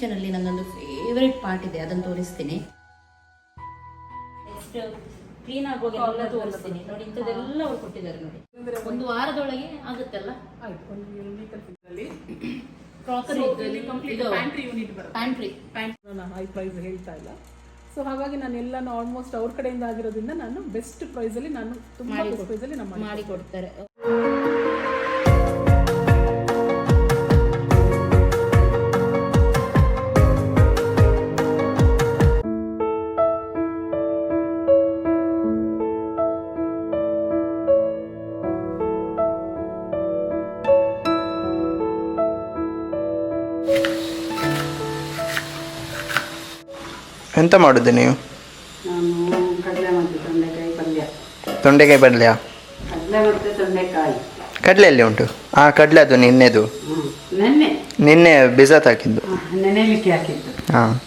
Kitchen ಅಲ್ಲಿ ನನ್ನೊಂದು favourite part ಇದೆ ಅದನ್ನು ತೋರಿಸ್ತೀನಿ. ನೆಕ್ಸ್ಟ್ ಕ್ಲೀನ್ ಆಗುವಾಗ ಎಲ್ಲ ತೋರಿಸ್ತೀನಿ. ನೋಡಿ ಇಂಥದ್ದೆಲ್ಲ ಅವ್ರು ಕೊಟ್ಟಿದ್ದಾರೆ ನೋಡಿ. ಒಂದು ವಾರದೊಳಗೆ ಆಗುತ್ತಲ್ಲ? ಹೈ ಪ್ರೈಸ್ ಹೇಳ್ತಾ ಇಲ್ಲ. ಸೊ ಹಾಗಾಗಿ ನಾನು ಎಲ್ಲಾನು ಆಲ್ಮೋಸ್ಟ್ ಅವ್ರ ಕಡೆಯಿಂದ ಆಗಿರೋದ್ರಿಂದ ನಾನು ಬೆಸ್ಟ್ ಪ್ರೈಸಲ್ಲಿ ನಾನು ತುಂಬ ಬೆಸ್ಟ್ ಪ್ರೈಸಲ್ಲಿ ನಾನು ಮಾಡಿ ಮಾಡಿ ಕೊಡ್ತಾರೆ. ಎಂತ ಮಾಡುದು ನೀವು? ನಾನು ಕಡಲೆ ಮತ್ತು ತೊಂಡೆಕಾಯಿ ಪಲ್ಯ. ತೊಂಡೆಕಾಯಿ ಪಲ್ಯ? ಕಡಲೆ ಮತ್ತು ತೊಂಡೆಕಾಯಿ. ಕಡಲೆ ಎಲ್ಲಿ ಉಂಟು. ಆ ಕಡಲೆ ಅದು ನಿನ್ನೆದು. ನೆನ್ನೆ. ನಿನ್ನೆ ಬಿಸತ್ ಹಾಕಿದ್ದು. ಹ, ನೆನೆಲಿಕ್ಕೆ ಹಾಕಿದ್ದು. ಹಾಂ.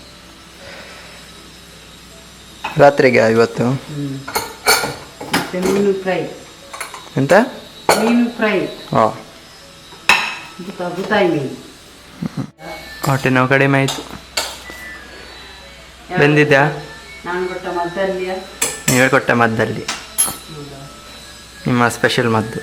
ರಾತ್ರಿಗೆ ಇವತ್ತು? ಮತ್ತೆ ಮೀನು ಫ್ರೈ. ಎಂತ? ಮೀನು ಫ್ರೈ. ಹಾಂ. ಬುತ ಬುತಾಯಿ ಮೀನು. ಹೊಟ್ಟೆ ನೋವು ಕಡಿಮೆ ಆಯಿತು. ಬೆಂದಿದ್ಯಾ? ನಾನು ಕೊಟ್ಟ ಮದ್ದಲ್ಲಿಯ? ನೀವೇ ಕೊಟ್ಟ ಮದ್ದಲ್ಲಿ. ನಿಮ್ಮ ಸ್ಪೆಷಲ್ ಮದ್ದು.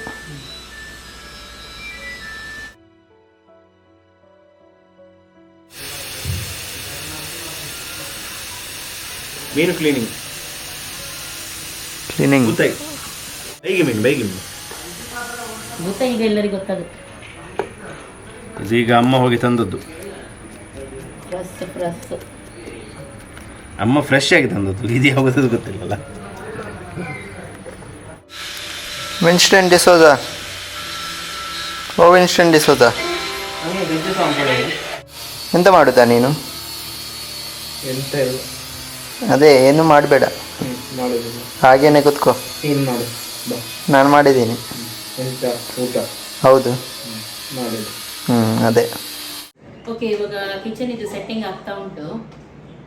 ಮೀನು ಕ್ಲೀನಿಂಗ್ ಕ್ಲೀನಿಂಗ್ ಬೈಗಿ ಮೀನು ಬೈಗಿ ಮೀನು. ಈಗ ಎಲ್ಲರಿಗೂ ಗೊತ್ತಾಗುತ್ತೆ. ಇದೀಗ ಅಮ್ಮ ಹೋಗಿ ತಂದದ್ದು. ಪ್ರಸ್ ಫ್ರಸ್ ಅಮ್ಮ ಫ್ರೆಶ್ ಆಗಿ ತಂದದ್ದು. ಇದು ಯಾವುದು ಗೊತ್ತಿಲ್ಲಲ್ಲ. ವಿನ್ಸ್ಟನ್ ಡಿಸೋದ ಓ ವಿನ್ಸ್ಟನ್ ಡಿಸೋದ ಎಂತ ಮಾಡುದಾ ನೀನು? ಎಂತ ಅದೇ ಏನು ಮಾಡಬೇಡ. ಹಾಗೇನೆ ಕುತ್ಕೋ. ನಾನು ಮಾಡಿದ್ದೀನಿ. ಎಂತ? ಊಟ? ಹೌದು. ಹ್ಞೂ ಅದೇ. ಓಕೆ ಇವಾಗ ಕಿಚನ್ ಇದು ಸೆಟ್ಟಿಂಗ್ ಆಗ್ತಾ ಉಂಟು.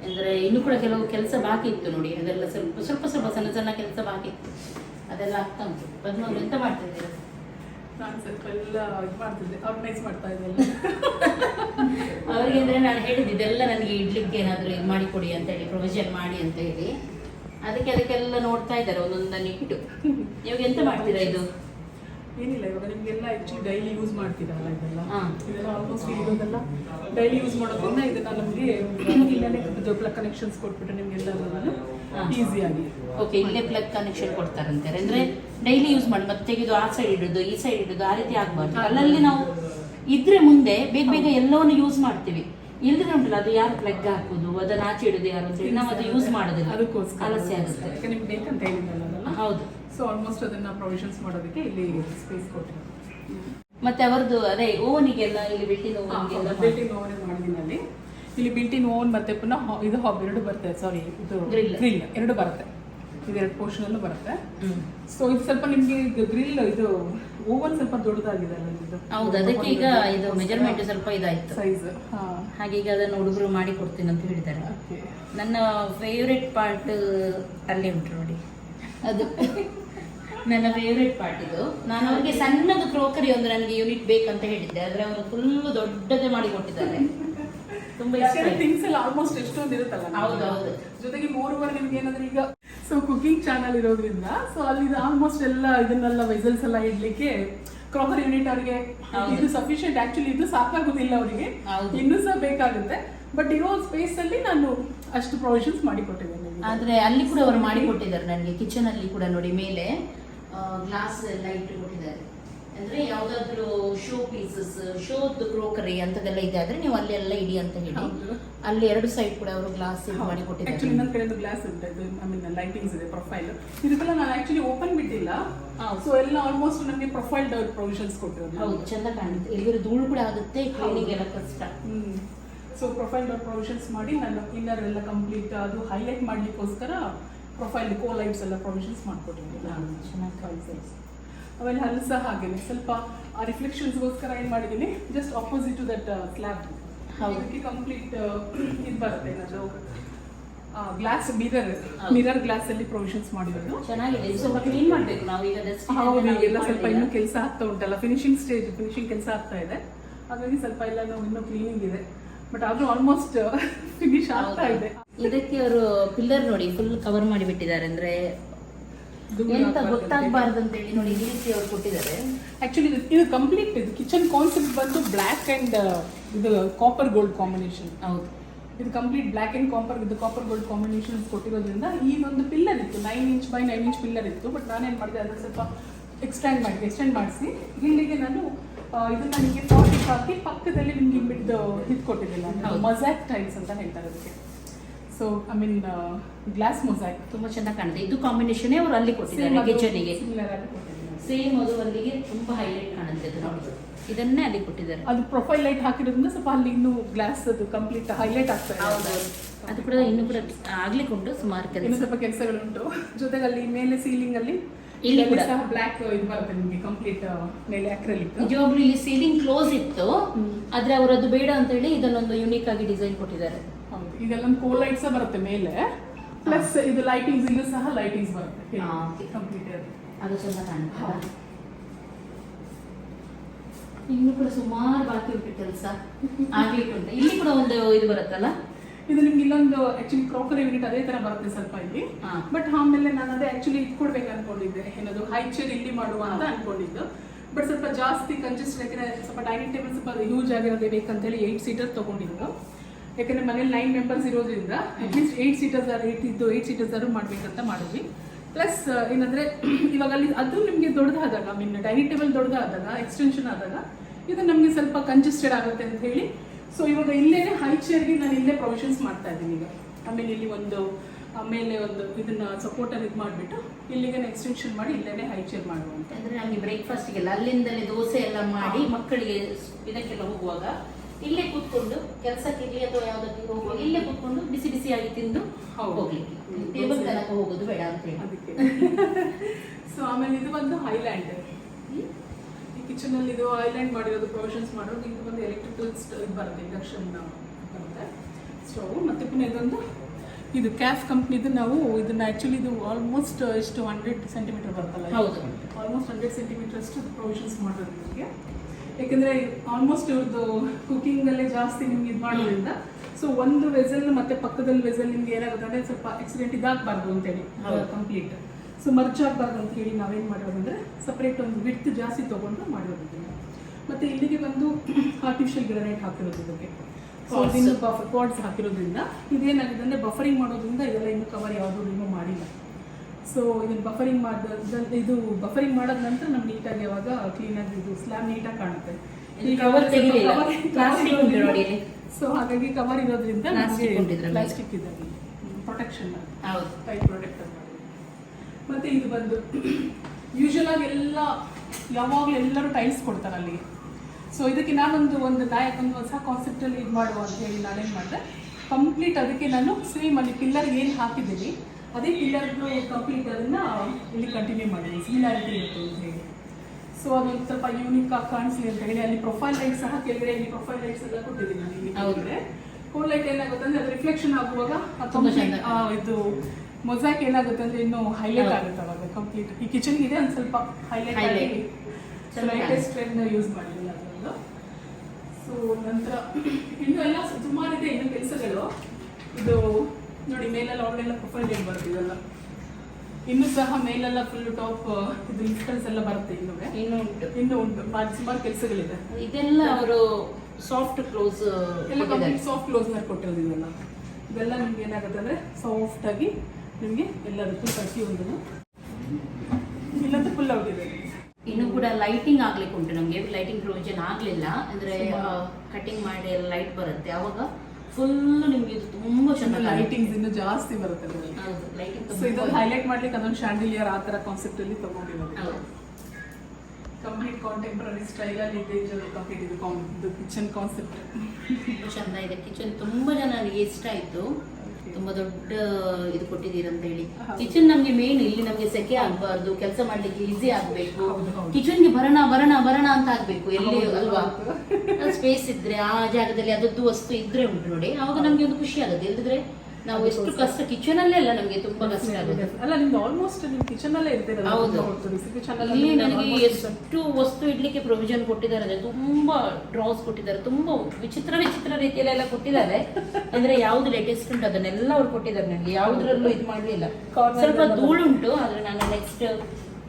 ಅಂದರೆ ಇನ್ನೂ ಕೂಡ ಕೆಲವು ಕೆಲಸ ಬಾಕಿ ಇತ್ತು ನೋಡಿ ಅದೆಲ್ಲ ಸ್ವಲ್ಪ ಸ್ವಲ್ಪ ಸ್ವಲ್ಪ ಸಣ್ಣ ಸಣ್ಣ ಕೆಲಸ ಬಾಕಿ ಇತ್ತು. ಅದೆಲ್ಲ ಆಗ್ತಾ ಉಂಟು. ಪದ್ಮವ್ರು ಎಂತ ಮಾಡ್ತಿದ್ದೀರ ನಾನು ಸ್ವಲ್ಪ ಎಲ್ಲ ಇದು ಮಾಡ್ತಿದ್ದೆ ಆರ್ಗನೈಸ್ ಮಾಡ್ತಾ ಇದ್ದೆಲ್ಲ ಅವರಿಗೆ ಅಂದರೆ ನಾನು ಹೇಳಿದ್ದು ಇದೆಲ್ಲ ನನಗೆ ಇಡ್ಲಿಕ್ಕೆ ಏನಾದರೂ ಇದು ಮಾಡಿಕೊಡಿ ಅಂತ ಹೇಳಿ ಪ್ರೊವಿಷನ್ ಮಾಡಿ ಅಂತ ಹೇಳಿ. ಅದಕ್ಕೆ ಅದಕ್ಕೆಲ್ಲ ನೋಡ್ತಾ ಇದ್ದಾರೆ ಒಂದೊಂದನ್ನು ಇಟ್ಟು. ಇವಾಗ ಎಂತ ಮಾಡ್ತೀರಾ ಇದು? ಏನಿಲ್ಲ ಇವಾಗ ನಿಮಗೆಲ್ಲ ಹೆಚ್ಚು ಡೈಲಿ ಯೂಸ್ ಮಾಡ್ತೀರಲ್ಲ ಇದೆಲ್ಲ. ಇದೆಲ್ಲ ಆಲ್ಮೋಸ್ಟ್ ಇರೋದೆಲ್ಲ ಡೈಲಿ ಯೂಸ್ ಮಾಡೋದ್ರಿಂದ ಇದನ್ನ ನಮಗೆ ಇಲ್ಲೇ ಪ್ಲಗ್ ಕನೆಕ್ಷನ್ಸ್ ಕೊಟ್ಬಿಟ್ಟು ನಿಮಗೆಲ್ಲ ಈಸಿ ಈಸಿಯಾಗಿ ಓಕೆ ಇಲ್ಲೇ ಪ್ಲಗ್ ಕನೆಕ್ಷನ್ ಕೊಡ್ತಾರಂತೆ. ಅಂದ್ರೆ ಡೈಲಿ ಯೂಸ್ ಮಾಡಿ ಮತ್ತೆ ತೆಗೆದು ಆ ಸೈಡ್ ಇಡೋದು ಈ ಸೈಡ್ ಇಡೋದು ಆ ರೀತಿ ಆಗ್ಬಾರ್ದು. ಅಲ್ಲಲ್ಲಿ ನಾವು ಇದ್ರೆ ಮುಂದೆ ಬೇಗ ಬೇಗ ಎಲ್ಲವನ್ನು ಯೂಸ್ ಮಾಡ್ತೀವಿ. ಇಲ್ಲದ್ರೆ ಉಂಟಲ್ಲ ಅದು ಯಾರು ಪ್ಲಗ್ ಹಾಕುದು ಅದನ್ನ ಆಚೆ ಇಡೋದು ಯಾರು ಅಂತ ಹೇಳಿ. ನಾವು ಅದು ಯೂಸ್ ಮಾಡೋದಿಲ್ಲ. ಅದಕ್ಕೋಸ್ಕರ. ಆಲಸ್ಯ ಆಗುತ್ತೆ. ನಿಮ್ಗೆ ಬೇಕಂತ ಹೌದು. ಸೊ ಆಲ್ಮೋಸ್ಟ್ ಅದನ್ನ ಪ್ರೊವಿಷನ್ಸ್ ಮಾಡೋದಕ್ಕೆ ಇಲ್ಲಿ ಸ್ಪೇಸ್ ಕೊಟ್ಟಿದ್ದಾರೆ ಮತ್ತೆ ಅವರದ್ದು ಅದೇ ಓವನಿಗೆಲ್ಲ ಇಲ್ಲಿ ಬಿಟ್ಟಿನ ಓನ್ ಬಿಲ್ಟಿನ್ ಓವನ್ ಮಾಡಿದ್ದೀನಿ ಅಲ್ಲಿ. ಇಲ್ಲಿ ಬಿಲ್ಟಿನ್ ಓವನ್ ಮತ್ತೆ ಪುನಃ ಇದು ಹಾಬ್ ಎರಡು ಬರುತ್ತೆ ಸಾರಿ ಇದು. ಗ್ರಿಲ್ ಎರಡು ಬರುತ್ತೆ. ಇದೆರಡು ಎರಡು ಪೋರ್ಷನ್ ಅಲ್ಲೂ ಬರುತ್ತೆ. ಸೊ ಇದು ಸ್ವಲ್ಪ ನಿಮ್ಗೆ ಗ್ರಿಲ್ ಇದು ಓವನ್ ಸ್ವಲ್ಪ ದೊಡ್ಡದಾಗಿದೆ ಅಲ್ಲ ಇದು. ಹೌದು ಅದಕ್ಕೆ ಈಗ ಇದು ಮೆಜರ್ಮೆಂಟ್ ಸ್ವಲ್ಪ ಇದಾಯ್ತು. ಸೈಜ್ ಹಾ. ಹಾಗೆ ಈಗ ಅದನ್ನು ಹುಡುಗರು ಮಾಡಿ ಕೊಡ್ತೀನಿ ಅಂತ ಹೇಳಿದ್ದಾರೆ. ನನ್ನ ಫೇವ್ರೆಟ್ ಪಾರ್ಟ್ ಅಲ್ಲಿ ಉಂಟು ನೋಡಿ. ಅದು. ನನ್ನ ಫೇವ್ರೆಟ್ ಪಾರ್ಟ್ ಇದು ನಾನು ಅವ್ರಿಗೆ ಸಣ್ಣದು ಕ್ರೋಕರಿ ಒಂದು ನನಗೆ ಯೂನಿಟ್ ಬೇಕಂತ ಹೇಳಿದ್ದೆ ಆದ್ರೆ ಅವರು ಫುಲ್ ದೊಡ್ಡದೇ ಮಾಡಿ ಕೊಟ್ಟಿದ್ದಾರೆ ತುಂಬಾ ಇಷ್ಟ ಆಯ್ತು. ಥಿಂಗ್ಸ್ ಎಲ್ಲ ಆಲ್ಮೋಸ್ಟ್ ಎಷ್ಟೊಂದು ಇರುತ್ತಲ್ಲ. ಹೌದು, ಹೌದು. ಜೊತೆಗೆ ಮೋರೋವರ್ ನಿಮ್ಗೆ ಏನಾದ್ರೆ ಈಗ ಸೊ ಕುಕಿಂಗ್ ಚಾನಲ್ ಇರೋದ್ರಿಂದ ಸೊ ಅಲ್ಲಿ ಆಲ್ಮೋಸ್ಟ್ ಎಲ್ಲ ಇದನ್ನೆಲ್ಲ ವೆಸಲ್ಸ್ ಎಲ್ಲ ಇಡ್ಲಿಕ್ಕೆ ಕ್ರಾಪರ್ ಯೂನಿಟ್ ಅವರಿಗೆ ಇದು ಸಫಿಶಿಯಂಟ್ ಆಕ್ಚುಲಿ ಇದು ಸಾಕಾಗುದಿಲ್ಲ ಅವರಿಗೆ ಹೌದು. ಇನ್ನೂ ಸಹ ಬೇಕಾಗುತ್ತೆ ಬಟ್ ಇರೋ ಸ್ಪೇಸ್ ಅಲ್ಲಿ ನಾನು ಅಷ್ಟು ಪ್ರೊವಿಷನ್ಸ್ ಮಾಡಿ ಕೊಟ್ಟಿದ್ದೇನೆ ನಿಮ್ಗೆ. ಆದ್ರೆ ಅಲ್ಲಿ ಕೂಡ ಅವರು ಮಾಡಿ ಕೊಟ್ಟಿದ್ದಾರೆ ನನಗೆ ಕಿಚನ್ ಅಲ್ಲಿ ಕೂಡ ನೋಡಿ ಮೇಲೆ ಗ್ಲಾಸ್ ಎಲ್ಲ ಇಟ್ಟು ಕೊಟ್ಟಿದ್ದಾರೆ. ಅಂದ್ರೆ ಯಾವ್ದಾದ್ರು ಶೋ ಪೀಸಸ್ ಶೋದ್ ಕ್ರೋಕರಿ ಅಂತದೆಲ್ಲ ಇದೆ. ಆದ್ರೆ ನೀವು ಅಲ್ಲಿ ಎಲ್ಲ ಇಡಿ ಅಂತ ಹೇಳಿ. ಅಲ್ಲಿ ಎರಡು ಸೈಡ್ ಕೂಡ ಅವರು ಗ್ಲಾಸ್ ಮಾಡಿ ಆಕ್ಚುಲಿ ಕೊಟ್ಟಿದ್ದಾರೆ ಇನ್ನೊಂದ್ ಕಡೆ ಗ್ಲಾಸ್ ಉಂಟು. ಇದು ಐ ಮೀನ್ ಲೈಟಿಂಗ್ಸ್ ಇದೆ ಪ್ರೊಫೈಲ್ ಇದಕ್ಕೆಲ್ಲ ನಾನು ಆಕ್ಚುಲಿ ಓಪನ್ ಬಿಟ್ಟಿಲ್ಲ. ಸೊ ಎಲ್ಲ ಆಲ್ಮೋಸ್ಟ್ ನಮಗೆ ಪ್ರೊಫೈಲ್ ಪ್ರೊವಿಷನ್ಸ್ ಕೊಟ್ಟಿರೋದು. ಹೌದು ಚಂದ ಕಾಣುತ್ತೆ. ಇಲ್ಲಿ ಧೂಳು ಕೂಡ ಆಗುತ್ತೆ ಕ್ಲೀನಿಂಗ್ ಎಲ್ಲ ಕಷ್ಟ. ಸೊ ಪ್ರೊಫೈಲ್ ಡೌಟ್ ಪ್ರೊವಿಷನ್ಸ್ ಮಾಡಿ ನನ್ನ ಇನ್ನರ್ ಎಲ್ಲ ಕಂಪ್ಲೀಟ್ ಅದು ಹೈಲೈಟ್ ಮಾಡ್ಲಿಕ್ಕೋಸ್ಕರ ಪ್ರೊಫೈಲ್ ಕೋ ಲೈಟ್ಸ್ ಎಲ್ಲ ಪ್ರೊವಿಷನ್ಸ್ ಮಾಡ್ಕೊಟ್ಟಿದ್ದೀನಿ. ಚೆನ್ನಾಗಿ ಆಮೇಲೆ ಅಲ್ಲಿ ಸಹ ಹಾಗೇನೆ ಸ್ವಲ್ಪ ಆ ರಿಫ್ಲೆಕ್ಷನ್ಸ್ಗೋಸ್ಕರ ಏನು ಮಾಡಿದ್ದೀನಿ just opposite to that slab ಹೌದು. ಇದಕ್ಕೆ ಕಂಪ್ಲೀಟ್ ಇದು ಬರುತ್ತೆ ಏನಾದರೂ? Glass mirror. ಮಿರರ್ ಗ್ಲಾಸ್ ಅಲ್ಲಿ ಪ್ರೊವಿಷನ್ಸ್ ಮಾಡಿರೋದು. ಚೆನ್ನಾಗಿದೆ. ಸ್ವಲ್ಪ ಕ್ಲೀನ್ ಮಾಡ್ಬೇಕು ನಾವು. ಈಗ ಹೌದು ಈಗೆಲ್ಲ ಸ್ವಲ್ಪ ಇನ್ನೂ ಕೆಲಸ ಆಗ್ತಾ ಉಂಟಲ್ಲ. ಫಿನಿಶಿಂಗ್ ಸ್ಟೇಜ್ ಫಿನಿಶಿಂಗ್ ಕೆಲಸ ಆಗ್ತಾ ಇದೆ. ಹಾಗಾಗಿ ಸ್ವಲ್ಪ ಎಲ್ಲ ಇನ್ನೂ ಕ್ಲೀನಿಂಗ್ ಇದೆ. ಬಟ್ ಆದ್ರೂ ಆಲ್ಮೋಸ್ಟ್ ಫಿನಿಶ್ ಆಗ್ತಾ ಇದೆ. ಇದಕ್ಕೆ ಅವರು ಪಿಲ್ಲರ್ ನೋಡಿ ಫುಲ್ ಕವರ್ ಮಾಡಿ ಬಿಟ್ಟಿದ್ದಾರೆ ಅಂದ್ರೆ ಎಂತ ಹಾಕ್ಬಾರ್ದು ಗೊತ್ತಾಗಬಾರ್ದು ಅಂತ ಹೇಳಿ. ನೋಡಿ ಈ ರೀತಿ ಅವ್ರು ಕೊಟ್ಟಿದ್ದಾರೆ. ಆಕ್ಚುಲಿ ಇದು ಕಂಪ್ಲೀಟ್ ಇದು ಕಿಚನ್ ಕಾನ್ಸೆಪ್ಟ್ ಬಂದು ಬ್ಲಾಕ್ ಅಂಡ್ ಇದು ಕಾಪರ್ ಗೋಲ್ಡ್ ಕಾಂಬಿನೇಷನ್ ಹೌದು. ಇದು ಕಂಪ್ಲೀಟ್ ಬ್ಲಾಕ್ ಅಂಡ್ ಕಾಪರ್ ಇದು ಕಾಪರ್ ಗೋಲ್ಡ್ ಕಾಂಬಿನೇಷನ್ ಕೊಟ್ಟಿರೋದ್ರಿಂದ ಈ ಒಂದು ಪಿಲ್ಲರ್ ಇತ್ತು nine inch by nine inch pillar ಇತ್ತು ಬಟ್ ನಾನೇನು ಮಾಡಿದೆ ಅದನ್ನ ಸ್ವಲ್ಪ ಎಕ್ಸ್ಟೆಂಡ್ ಮಾಡಿ ಎಕ್ಸ್ಟೆಂಡ್ ಮಾಡಿಸಿ. ಇಲ್ಲಿಗೆ ನಾನು ಇದನ್ನ ನಿಮಗೆ ಪಾಟಿ ಹಾಕಿ ಪಕ್ಕದಲ್ಲಿ ನಿಮ್ಗೆ ಬಿದ್ದು ಇದು ಕೊಟ್ಟಿದ್ದಿಲ್ಲ. ಮೊಸಾಕ್ ಟೈಲ್ಸ್ ಅಂತ ಹೇಳ್ತಾರೆ ಅದಕ್ಕೆ so I mean glass mosaic ತುಂಬಾ ಚೆನ್ನಾಗಿ ಕಾಣುತ್ತೆ. ಇದು ಕಾಂಬಿನೇಷನ್ ಅವರು ಅಲ್ಲಿ ಕೊಟ್ಟಿದ್ದಾರೆ ಕಿಚನಿಗೆ ಸೇಮ್ ಅದು ಅಲ್ಲಿಗೆ ತುಂಬಾ ಹೈಲೈಟ್ ಕಾಣುತ್ತೆ ಅದು ಇದನ್ನೇ ಅಲ್ಲಿ ಕೊಟ್ಟಿದ್ದಾರೆ. ಅದು ಪ್ರೊಫೈಲ್ ಲೈಟ್ ಹಾಕಿರೋದ್ರಿಂದ ಸ್ವಲ್ಪ ಅಲ್ಲಿ ಇನ್ನೂ ಗ್ಲಾಸ್ ಅದು ಕಂಪ್ಲೀಟ್ ಹೈಲೈಟ್ ಆಗ್ತದೆ ಅದು ಕೂಡ ಇನ್ನೂ ಕೂಡ ಆಗ್ಲಿಕ್ಕೆ ಉಂಟು ಸುಮಾರು ಕೆಲಸ. ಸ್ವಲ್ಪ ಕೆಲಸಗಳುಂಟು. ಜೊತೆಗೆ ಅಲ್ಲಿ ಮೇಲೆ ಸೀಲಿಂಗ್ ಅಲ್ಲಿ ಇಲ್ಲಿ ಕೂಡ. ಸಹ ಬ್ಲ್ಯಾಕ್ ಇದು ಬರುತ್ತೆ ನಿಮಗೆ ಕಂಪ್ಲೀಟ್ ಮೇಲೆ ಅಕ್ರಲಿಕ್ ನಿಜವಾಗ್ಲೂ ಇಲ್ಲಿ ಸೀಲಿಂಗ್ ಕ್ಲೋಸ್ ಇತ್ತು. ಆದ್ರೆ ಅವರು ಅದು ಬೇಡ ಅಂತ ಹೇಳಿ ಇದನ್ನೊಂದು ಯುನಿಕ್ ಆಗಿ ಡಿಸೈನ್ ಕೊಟ್ಟಿದ್ದಾರೆ. ಹೌದು. ಇದೆಲ್ಲ ಲೈಟ್ ಸಹ ಬರುತ್ತೆ ಮೇಲೆ. ಪ್ಲಸ್ ಇದು ಲೈಟಿಂಗ್ಸ್ ಇಲ್ಲೂ ಸಹ ಲೈಟಿಂಗ್ಸ್ ಬರುತ್ತೆ. ಕಂಪ್ಲೀಟ್ ಅದು ಚಂದ ಕಾಣುತ್ತೆ ಇನ್ನು ಕೂಡ ಸುಮಾರು ಬಾಕಿ ಉಂಟು ಕೆಲಸ. ಆಗ್ಲಿಕ್ಕೆ ಉಂಟು ಇಲ್ಲಿ ಕೂಡ ಒಂದು ಇದು ಬರುತ್ತಲ್ಲ? ಇದು ನಿಮ್ಗೆ ಇನ್ನೊಂದು ಆಕ್ಚುಲಿ ಕ್ರಾಕರಿ ಯೂನಿಟ್ ಅದೇ ತರ ಬರುತ್ತೆ ಸ್ವಲ್ಪ ಇಲ್ಲಿ. ಬಟ್ ಆಮೇಲೆ ನಾನು ಅದೇ ಆಕ್ಚುಲಿ ಇದು ಕೊಡ್ಬೇಕು ಅನ್ಕೊಂಡಿದ್ದೆ. ಏನದು ಹೈ ಚೇರ್ ಇಲ್ಲಿ ಮಾಡುವ ಅಂತ ಅನ್ಕೊಂಡಿದ್ದು. ಬಟ್ ಸ್ವಲ್ಪ ಜಾಸ್ತಿ ಕಂಜೆಸ್ಟ್ ಯಾಕಂದ್ರೆ ಸ್ವಲ್ಪ ಡೈನಿಂಗ್ ಟೇಬಲ್ ಸ್ವಲ್ಪ ಹ್ಯೂಜ್ ಆಗಿರೋದೇ ಬೇಕಂತೇಳಿ ಏಯ್ಟ್ ಸೀಟರ್ ತಗೊಂಡಿದ್ದು. ಯಾಕಂದ್ರೆ ಮನೇಲಿ ನೈನ್ ಮೆಂಬರ್ಸ್ ಇರೋದ್ರಿಂದ at least eight seaters eight ಇದ್ದು ಏಯ್ಟ್ ಸೀಟರ್ಸ್ ಆದ್ರೂ ಮಾಡ್ಬೇಕಂತ ಮಾಡಿದ್ವಿ. ಪ್ಲಸ್ ಏನಂದ್ರೆ ಇವಾಗ ಅಲ್ಲಿ ಅದು ನಿಮಗೆ ದೊಡ್ಡದಾದಾಗ ಮೀನ್ ಡೈನಿಂಗ್ ಟೇಬಲ್ ದೊಡ್ಡದಾದಾಗ ಎಕ್ಸ್ಟೆನ್ಷನ್ ಆದಾಗ ಇದು ನಮಗೆ ಸ್ವಲ್ಪ ಕಂಜೆಸ್ಟೆಡ್ ಆಗುತ್ತೆ ಅಂತ ಹೇಳಿ ಸೊ ಇವಾಗ ಇಲ್ಲೇ ಹೈ ಚೇರ್ಗೆ ನಾನು ಇಲ್ಲೇ ಪ್ರೊವಿಷನ್ಸ್ ಮಾಡ್ತಾ ಇದ್ದೀನಿ ಈಗ. ಆಮೇಲೆ ಇಲ್ಲಿ ಒಂದು ಆಮೇಲೆ ಒಂದು ಇದನ್ನ ಸಪೋರ್ಟರ್ ಇದು ಮಾಡಿಬಿಟ್ಟು ಇಲ್ಲಿಗೆ ಎಕ್ಸ್ಟೆನ್ಷನ್ ಮಾಡಿ ಇಲ್ಲೇನೆ ಹೈ ಚೇರ್ ಮಾಡುವಂತ. ಅಂದ್ರೆ ನಮಗೆ ಬ್ರೇಕ್ಫಾಸ್ಟ್ಗೆಲ್ಲ ಅಲ್ಲಿಂದಲೇ ದೋಸೆ ಎಲ್ಲ ಮಾಡಿ ಮಕ್ಕಳಿಗೆ ಇದಕ್ಕೆಲ್ಲ ಹೋಗುವಾಗ ಇಲ್ಲೇ ಕೂತ್ಕೊಂಡು ಕೆಲಸಕ್ಕೆ ಇರ್ಲಿ ಅಥವಾ ಯಾವುದಕ್ಕೆ ಹೋಗುವಾಗ ಇಲ್ಲೇ ಕೂತ್ಕೊಂಡು ಬಿಸಿ ಬಿಸಿಯಾಗಿ ತಿಂದು. ಹೋಗ್ಲಿಕ್ಕೆ. ಟೇಬಲ್ ತನಕ ಹೋಗೋದು ಬೇಡ ಅಂತ ಹೇಳಿ. ಸೊ ಆಮೇಲೆ ಇದು ಬಂದು ಹೈಲ್ಯಾಂಡ್ ಕಿಚನ್ ಅಲ್ಲಿ ಇದು ಐಲ್ಯಾಂಡ್ ಮಾಡಿರೋದು ಪ್ರೊವಿಷನ್ಸ್ ಮಾಡೋದು ಇದು ಬಂದು ಎಲೆಕ್ಟ್ರಿಕಲ್ ಇದು ಬರುತ್ತೆ ಇಂಡಕ್ಷನ್ ಬರುತ್ತೆ. ಸ್ಟವ್ ಮತ್ತೆ ಪುನಃ ಇದೊಂದು ಇದು ಕ್ಯಾಫ್ ಕಂಪ್ನಿದು ನಾವು ಇದನ್ನ ಆಕ್ಚುಲಿ ಇದು ಆಲ್ಮೋಸ್ಟ್ ಎಷ್ಟು ಹಂಡ್ರೆಡ್ ಸೆಂಟಿಮೀಟರ್ ಬರ್ತಲ್ಲ ಹೌದು. ಆಲ್ಮೋಸ್ಟ್ ಹಂಡ್ರೆಡ್ ಸೆಂಟಿಮೀಟರ್ ಅಷ್ಟು ಪ್ರೊವಿಷನ್ಸ್ ಮಾಡೋದು ನಿಮಗೆ. ಯಾಕಂದ್ರೆ ಆಲ್ಮೋಸ್ಟ್ ಇವ್ರದ್ದು ಕುಕಿಂಗ್ ಅಲ್ಲೇ ಜಾಸ್ತಿ ನಿಮ್ಗೆ ಇದು ಮಾಡೋದ್ರಿಂದ ಸೊ ಒಂದು ವೆಸಲ್ ಮತ್ತೆ ಪಕ್ಕದಲ್ಲಿ ವೆಸಲ್ ನಿಮ್ಗೆ ಏನಾಗುತ್ತೆ ಅಂದ್ರೆ ಸ್ವಲ್ಪ ಆಕ್ಸಿಡೆಂಟ್ ಇದಾಗಬಾರ್ದು ಅಂತೇಳಿ ಕಂಪ್ಲೀಟ್ ಸೊ ಮರ್ಜ್ ಆಗಬಾರ್ದು ಅಂತ ಹೇಳಿ ನಾವೇನು ಮಾಡೋದಂದ್ರೆ ಸಪ್ರೇಟ್ ಒಂದು ವಿಡ್ತ್ ಜಾಸ್ತಿ ತೊಗೊಂಡು ಮಾಡೋದು ಮತ್ತು ಇಲ್ಲಿಗೆ ಬಂದು ಆರ್ಟಿಫಿಷಿಯಲ್ ಗ್ರಾನೈಟ್ ಹಾಕಿರೋದು ಇದಕ್ಕೆ. ಇನ್ನು ಪಾಟ್ಸ್ ಹಾಕಿರೋದ್ರಿಂದ ಇದೇನಾಗಿದೆ ಅಂದರೆ ಬಫರಿಂಗ್ ಮಾಡೋದ್ರಿಂದ ಇದೆಲ್ಲ ಇನ್ನೂ ಕವರ್ ಯಾವುದೂ ರಿಮೂವ್ ಮಾಡಿಲ್ಲ. ಸೊ ಇದನ್ನು ಬಫರಿಂಗ್ ಮಾಡಿದ ಇದು ಬಫರಿಂಗ್ ಮಾಡಿದ ನಂತರ ನಮ್ಗೆ ನೀಟಾಗಿ ಯಾವಾಗ ಕ್ಲೀನಾಗಿ ಇದು ಸ್ಲ್ಯಾಬ್ ನೀಟಾಗಿ ಕಾಣುತ್ತೆ. ಸೊ ಹಾಗಾಗಿ ಕವರ್ ಇರೋದ್ರಿಂದ ಪ್ಲಾಸ್ಟಿಕ್ ಇದೆ ಪ್ರೊಟೆಕ್ಷನ್ ಟೈಪ್ ಪ್ರೊಡಕ್ಟ್ ಅಂತ ಮಾಡಿ ಮತ್ತೆ ಇದು ಬಂದು ಯೂಶಲ್ ಆಗಿ ಎಲ್ಲ ಯಾವಾಗಲೂ ಎಲ್ಲರೂ ಟೈಲ್ಸ್ ಕೊಡ್ತಾರೆ ಅಲ್ಲಿಗೆ. ಸೊ ಇದಕ್ಕೆ ನಾನೊಂದು ಒಂದು ನಾಯಕ ಒಂದು ಹೊಸ ಕಾನ್ಸೆಪ್ಟಲ್ಲಿ ಇದು ಮಾಡುವ ಅಂತ ಹೇಳಿ ನಾನೇನು ಮಾಡಿದೆ. ಕಂಪ್ಲೀಟ್ ಅದಕ್ಕೆ ನಾನು ಸೇಮ್ ಅಲ್ಲಿ ಪಿಲ್ಲರ್ ಏನು ಹಾಕಿದ್ದೀನಿ ಅದೇ ಪಿಲ್ಲರ್ದು ಕಂಪ್ಲೀಟ್ ಅದನ್ನ ಇಲ್ಲಿ ಕಂಟಿನ್ಯೂ ಮಾಡಿದೆ ಸಿಮಿಲಾರಿಟಿ ಇರುತ್ತೆ ಅಂತ ಹೇಳಿ. ಸೊ ಅದೊಂದು ಸ್ವಲ್ಪ ಯೂನಿಕ್ ಆಗಿ ಕಾಣಿಸ್ಲಿ ಅಂತ ಹೇಳಿ ಅಲ್ಲಿ ಪ್ರೊಫೈಲ್ ಲೈಟ್ ಸಹ ಕೆಳಗಡೆ ಇಲ್ಲಿ ಪ್ರೊಫೈಲ್ ಲೈಟ್ಸ್ ಎಲ್ಲ ಕೊಟ್ಟಿದ್ದೀನಿ ನಾನು ಇಲ್ಲಿ ಕೋಲ್ ಲೈಟ್ ಏನಾಗುತ್ತೆ ಅಂದ್ರೆ ಅದು ರಿಫ್ಲೆಕ್ಷನ್ ಆಗುವಾಗ ಇದು ಮೊಸಾಕ್ ಏನಾಗುತ್ತೆ ಅಂದ್ರೆ ಇನ್ನು ಹೈಲೈಟ್. ಆಗುತ್ತೆ ಅವಾಗ ಕಂಪ್ಲೀಟ್ ಈ ಕಿಚನ್ ಇದೆ ಒಂದು ಸ್ವಲ್ಪ ಹೈಲೈಟ್. ಆಗಿ ಲೈಟೆಸ್ಟ್ ಟ್ರೆಂಡ್ ಯೂಸ್ ಮಾಡಿಲ್ಲ ಅದೊಂದು ಸೊ ನಂತರ ಇನ್ನು ಎಲ್ಲ ಸುಮಾರಿದೆ ಇನ್ನು ಕೆಲಸಗಳು. ಇದು ನೋಡಿ ಮೇಲೆಲ್ಲ ಅವಳೆಲ್ಲ ಪ್ರೊಫೈಲ್ ಡೇಟ್ ಬರ್ತಿದಲ್ಲ ಇನ್ನು ಸಹ ಮೇಲೆಲ್ಲ ಫುಲ್ ಟಾಪ್ ಇದು ಲಿಫ್ಟರ್ಸ್ ಎಲ್ಲ ಬರುತ್ತೆ ಇನ್ನು. ಇನ್ನು ಉಂಟು. ಇನ್ನು ಉಂಟು. ಸುಮಾರು ಕೆಲಸಗಳಿದೆ. ಇದೆಲ್ಲ ಅವರು ಸಾಫ್ಟ್ ಕ್ಲೋಸ್ ಎಲ್ಲ ಕಂಪ್ಲೀಟ್ ಸಾಫ್ಟ್ ಕ್ಲೋಸ್ ಮಾಡಿ ಕೊಟ್ಟಿರೋದು ಇದೆಲ್ಲ. ಇದೆಲ್ಲ ನಿಮ್ಗೆ ಏನಾಗುತ್ತೆ ಅಂದ್ರೆ ಸಾಫ್ಟ್ ಆಗಿ ನಿಮಗೆ ಎಲ್ಲದಕ್ಕೂ ಪ್ರತಿಯೊಂದನ್ನು ಇಲ್ಲಂತೂ ಫುಲ್ ಔಟ್ ಇದೆ. ಇನ್ನು ಕೂಡ ಲೈಟಿಂಗ್ ಆಗ್ಲಿಕ್ಕೆ ಉಂಟು ನಮಗೆ. ಲೈಟಿಂಗ್ ಪ್ರೊವಿಷನ್ ಆಗ್ಲಿಲ್ಲ. ಅಂದ್ರೆ. ಕಟಿಂಗ್ ಮಾಡಿ ಲೈಟ್ ಬರುತ್ತೆ. ಅವಾಗ ಫುಲ್ ನಿಮ್ಗೆ ಇದು ತುಂಬಾ ಚೆನ್ನಾಗಿ ಲೈಟಿಂಗ್ಸ್ ಇನ್ನು ಜಾಸ್ತಿ ಬರುತ್ತೆ ಲೈಟಿಂಗ್ ಸೊ ಹೈಲೈಟ್ ಮಾಡ್ಲಿಕ್ಕೆ ಅದೊಂದು ಶಾಂಡಿಲಿಯರ್ ಆ ತರ ಕಾನ್ಸೆಪ್ಟ್ ಅಲ್ಲಿ ತಗೊಂಡಿರೋದು. ಕಂಪ್ಲೀಟ್ ಕಾಂಟೆಂಪ್ರರಿ ಸ್ಟೈಲ್ ಅಲ್ಲಿ ಇದೆ ಕಂಪ್ಲೀಟ್ ಇದು ಕಾನ್- ಕಿಚನ್ ಕಾನ್ಸೆಪ್ಟ್ ತುಂಬಾ ಚೆಂದ ಇದೆ. ಕಿಚನ್ ತುಂಬಾ ಜನರಿಗೆ ಇಷ್ಟ ಆಯ್ತು. ತುಂಬಾ ದೊಡ್ಡ ಇದು ಕೊಟ್ಟಿದ್ದೀರ ಅಂತ ಹೇಳಿ. ಕಿಚನ್ ನಮ್ಗೆ ಮೇನ್ ಇಲ್ಲಿ ನಮ್ಗೆ ಸೆಕೆ ಆಗ್ಬಾರ್ದು ಕೆಲಸ ಮಾಡ್ಲಿಕ್ಕೆ ಈಸಿ ಆಗ್ಬೇಕು. ಕಿಚನ್ಗೆ ಭರಣ ಭರಣ ಭರಣ ಅಂತ ಆಗ್ಬೇಕು. ಎಲ್ಲಿ ಅಲ್ವಾ? ಸ್ಪೇಸ್ ಇದ್ರೆ ಆ ಜಾಗದಲ್ಲಿ ಅದದ್ದು ವಸ್ತು ಇದ್ರೆ ಉಂಟು ನೋಡಿ. ಅವಾಗ ನಮ್ಗೆ ಒಂದು ಖುಷಿ ಆಗುತ್ತೆ. ಇಲ್ದಿದ್ರೆ ನಾವು ಎಷ್ಟು ಕಷ್ಟ ಕಿಚನ್ ಅಲ್ಲೇ ಅಲ್ಲ ನಮಗೆ ತುಂಬಾ ಕಷ್ಟ ಆಗುತ್ತೆ. ಅಲ್ಲ ನಿಮ್ದು ಆಲ್ಮೋಸ್ಟ್ ನಿಮ್ ಕಿಚನ್ ಅಲ್ಲೇ ಇರ್ತೀರಲ್ಲ ಹೌದು. ಇಲ್ಲಿ ನನಗೆ ಎಷ್ಟು ವಸ್ತು ಇಡ್ಲಿಕ್ಕೆ ಪ್ರೊವಿಷನ್ ಕೊಟ್ಟಿದ್ದಾರೆ ಅಂದ್ರೆ ತುಂಬಾ ಡ್ರಾಸ್ ಕೊಟ್ಟಿದ್ದಾರೆ. ತುಂಬಾ ವಿಚಿತ್ರ ವಿಚಿತ್ರ ರೀತಿಯಲ್ಲೆಲ್ಲ ಕೊಟ್ಟಿದ್ದಾರೆ. ಅಂದ್ರೆ ಯಾವ್ದು ಲೇಟೆಸ್ಟ್ ಉಂಟು ಅದನ್ನೆಲ್ಲ ಅವ್ರು ಕೊಟ್ಟಿದ್ದಾರೆ ನನಗೆ. ಯಾವ್ದ್ರಲ್ಲೂ ಇದು ಮಾಡ್ಲಿಲ್ಲ. ಸ್ವಲ್ಪ ಎಲ್ಲ ಧೂಳುಂಟು ಆದ್ರೆ ನಾನು ನೆಕ್ಸ್ಟ್